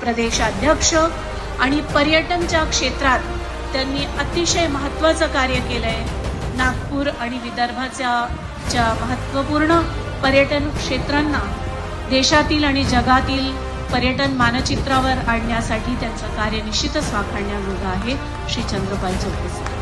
प्रदेशाध्यक्ष आणि पर्यटनच्या क्षेत्रात त्यांनी अतिशय महत्त्वाचं कार्य केलं आहे नागपूर आणि विदर्भाच्या ज्या महत्त्वपूर्ण पर्यटन क्षेत्रांना देशातील आणि जगातील पर्यटन मानचित्रावर आणण्यासाठी त्यांचं कार्य निश्चितच वाखाणण्याजोगं आहे श्री चंद्रपाल चौकसे.